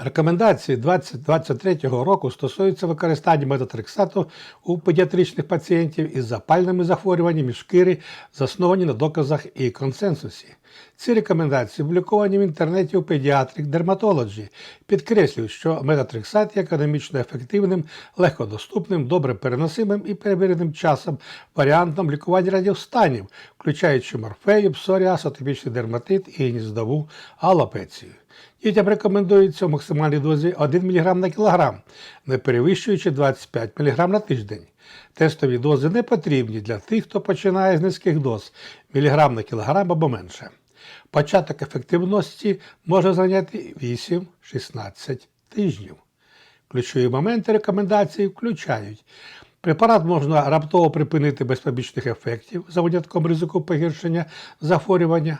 Рекомендації 2023 року стосуються використання метотрексату у педіатричних пацієнтів із запальними захворюваннями шкіри, засновані на доказах і консенсусі. Ці рекомендації опубліковані в інтернеті у Pediatric Dermatology, підкреслюють, що метотрексат є економічно ефективним, легкодоступним, добре переносимим і перевіреним часом варіантом лікування радіостанів, включаючи морфею, псоріаз, атопічний дерматит і гніздову алопецію. Дітям рекомендується у максимальній дозі 1 мг на кілограм, не перевищуючи 25 мг на тиждень. Тестові дози не потрібні для тих, хто починає з низьких доз міліграм на кілограм або менше. Початок ефективності може зайняти 8-16 тижнів. Ключові моменти рекомендацій включають. Препарат можна раптово припинити без побічних ефектів за винятком ризику погіршення захворювання.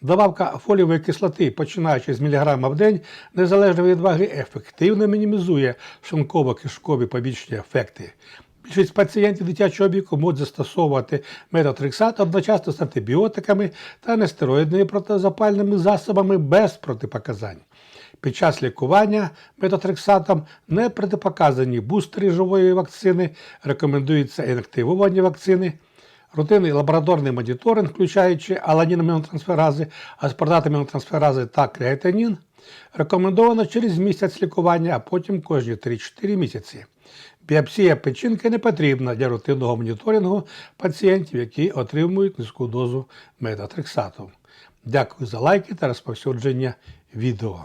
Добавка фолієвої кислоти, починаючи з міліграма в день, незалежно від ваги, ефективно мінімізує шунково-кишкові побічні ефекти. Більшість пацієнтів дитячого віку можуть застосовувати метотрексат одночасно з антибіотиками та нестероїдними протизапальними засобами без протипоказань. Під час лікування метотрексатом не протипоказані бустери живої вакцини, рекомендуються інактивовані вакцини, рутинний лабораторний моніторинг, включаючи аланінамінотрансферази, аспартатамінотрансферази та креатинін, рекомендовано через місяць лікування, а потім кожні 3-4 місяці. Біопсія печінки не потрібна для рутинного моніторингу пацієнтів, які отримують низьку дозу метатрексату. Дякую за лайки та розповсюдження відео.